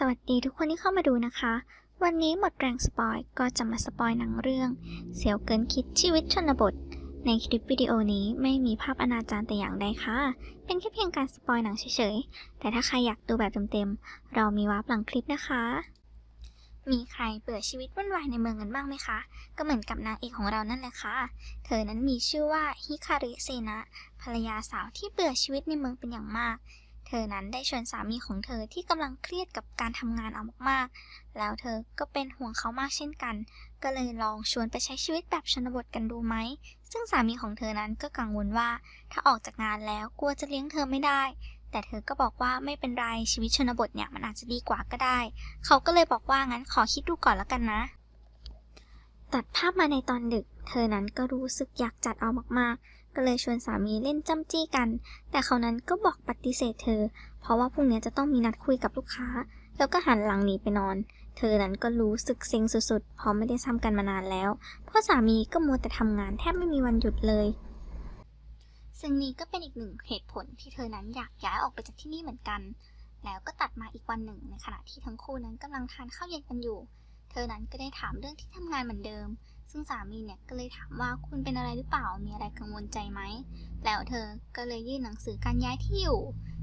สวัสดีทุกคนที่เข้ามาดูนะคะ วันนี้หมดแรงสปอยก็จะมาสปอยหนังเรื่อง เสียวเกินคิดชีวิตชนบท ในคลิปวิดีโอนี้ไม่มีภาพอนาจารแต่อย่างใดค่ะ เป็นแค่เพียงการสปอยหนังเฉยๆ แต่ถ้าใครอยากดูแบบเต็มๆ เรามีวาร์ปหลังคลิปนะคะ มีใครเบื่อชีวิตวุ่นวายในเมืองกันบ้างไหมคะ ก็เหมือนกับนางเอกของเรานั่นแหละค่ะ เธอนั้นมีชื่อว่าฮิคาริเซนะภรรยาสาวที่เบื่อชีวิตในเมืองเป็นอย่างมาก เธอนั้นได้ชวนสามีของเธอที่กำลังเครียดกับการทำงานเอามากๆ แล้วเธอก็เป็นห่วงเขามากเช่นกัน ก็เลยลองชวนไปใช้ชีวิตแบบชนบทกันดูไหม ซึ่งสามีของเธอนั้นก็กังวลว่า ถ้าออกจากงานแล้วกลัวจะเลี้ยงเธอไม่ได้ แต่เธอก็บอกว่าไม่เป็นไรชีวิตชนบทเนี่ยมันอาจจะดีกว่าก็ได้ เขาก็เลยบอกว่างั้นขอคิดดูก่อนแล้วกันนะ ตัดภาพมาในตอนดึก เธอนั้นก็รู้สึกอยากจัดเอามากๆ ก็เลยชวนสามีเล่นจ้ำจี้กัน แต่เขานั้นก็บอกปฏิเสธเธอ เพราะว่าพรุ่งนี้จะต้องมีนัดคุยกับลูกค้า แล้วก็หันหลังหนีไปนอน เธอนั้นก็รู้สึกเซ็งสุดๆ เพราะไม่ได้ซ้ำกันมานานแล้ว เพราะสามีก็มัวแต่ทำงานแทบไม่มีวันหยุดเลย ซึ่งนี่ก็เป็นอีกหนึ่งเหตุผลที่เธอนั้นอยากย้ายออกไปจากที่นี่เหมือนกัน แล้วก็ตัดมาอีกวันหนึ่งในขณะที่ทั้งคู่นั้นกำลังทานข้าวเย็นกันอยู่ เธอนั้นก็ได้ถามเรื่องที่ทำงานเหมือนเดิม ซึ่งสามีเนี่ยก็เลยถามว่าคุณเป็นอะไรหรือเปล่า มีอะไรกังวลใจไหม แล้วเธอก็เลยยื่นหนังสือการย้ายที่อยู่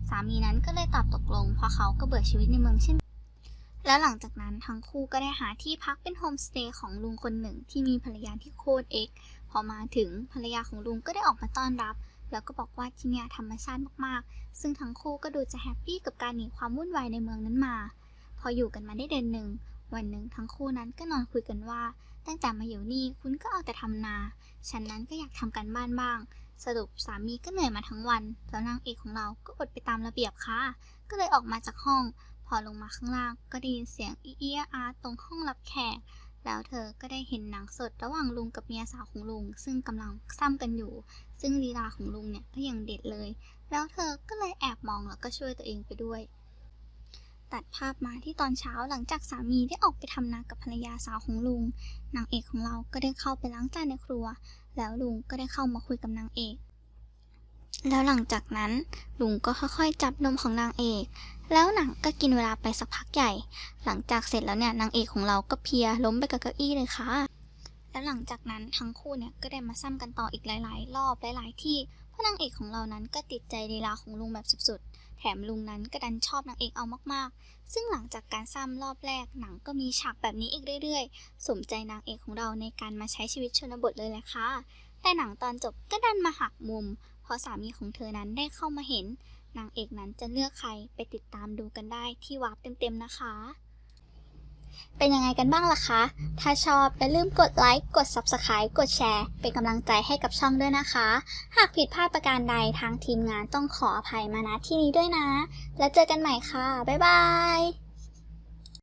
สามีนั้นก็เลยตอบตกลง เพราะเขาก็เบื่อชีวิตในเมืองเช่น แล้วหลังจากนั้นทั้งคู่ก็ได้หาที่พักเป็นโฮมสเตย์ของลุงคนหนึ่งที่มีภรรยาที่โคตรเอกพอมาถึงภรรยาของลุงก็ได้ออกมาต้อนรับ แล้วก็บอกว่าที่นี่ธรรมชาติมากๆ ซึ่งทั้งคู่ก็ดูจะแฮปปี้กับการหนีความวุ่นวายในเมืองนั้นมา พออยู่กันมาได้เดือนหนึ่ง วันหนึ่งทั้งคู่นั้นก็นอนคุยกันว่า ตั้งแต่มาอยู่นี่คุณก็เอาแต่ทำนา ฉันนั้นก็อยากทำการบ้านบ้าง สรุปสามีก็เหนื่อยมาทั้งวันแล้วนางเอกของเราก็อดไปตามระเบียบค่ะ ก็เลยออกมาจากห้อง พอลงมาข้างล่างก็ได้ยินเสียงเอียอาร์ตรงห้องรับแขก แล้วเธอก็ได้เห็นหนังสดระหว่างลุงกับเมียสาวของลุง ซึ่งกำลังซ้ำกันอยู่ ซึ่งลีลาของลุงเนี่ยก็ยังเด็ดเลย แล้วเธอก็เลยแอบมองแล้วก็ช่วยตัวเองไปด้วย ตัดภาพมาที่ตอนเช้าหลังจากสามีได้ออกไปทำนากับภรรยาสาวของลุง นางเอกของเราก็ได้เข้าไปล้างจานในครัว แล้วลุงก็ได้เข้ามาคุยกับนางเอก แล้วหลังจากนั้นลุงก็ค่อยๆ จับนมของนางเอก แล้วหนังก็กินเวลาไปสักพักใหญ่ หลังจากเสร็จแล้วเนี่ยนางเอกของเราก็เพียล้มไปกับเก้าอี้เลยค่ะแล้วหลังจากนั้นทั้งคู่เนี่ยก็ได้มาซ้ำกันต่ออีกหลาย ๆ รอบหลาย ๆ ที่เพราะนางเอกของเรานั้นก็ติดใจลีลาของลุงแบบสุด ๆ แถมลุงนั้นก็ดันชอบนางเอกเอามากๆ ซึ่งหลังจากการซ้ำรอบแรกหนังก็มีฉากแบบนี้อีกเรื่อยๆ สมใจนางเอกของเราในการมาใช้ชีวิตชนบทเลยแหละค่ะ แต่หนังตอนจบก็ดันมาหักมุม เพราะสามีของเธอนั้นได้เข้ามาเห็น นางเอกนั้นจะเลือกใครไปติดตามดูกันได้ที่วาร์ปเต็มๆนะคะ เป็นยังไงกันบ้างล่ะคะ ถ้าชอบอย่าลืมกดไลค์ กด Subscribe กดแชร์ เป็นกำลังใจให้กับช่องด้วยนะคะ หากผิดพลาดประการใดทางทีมงานต้องขออภัยมาณที่นี้ด้วยนะ แล้วเจอกันใหม่ค่ะ บ๊ายบาย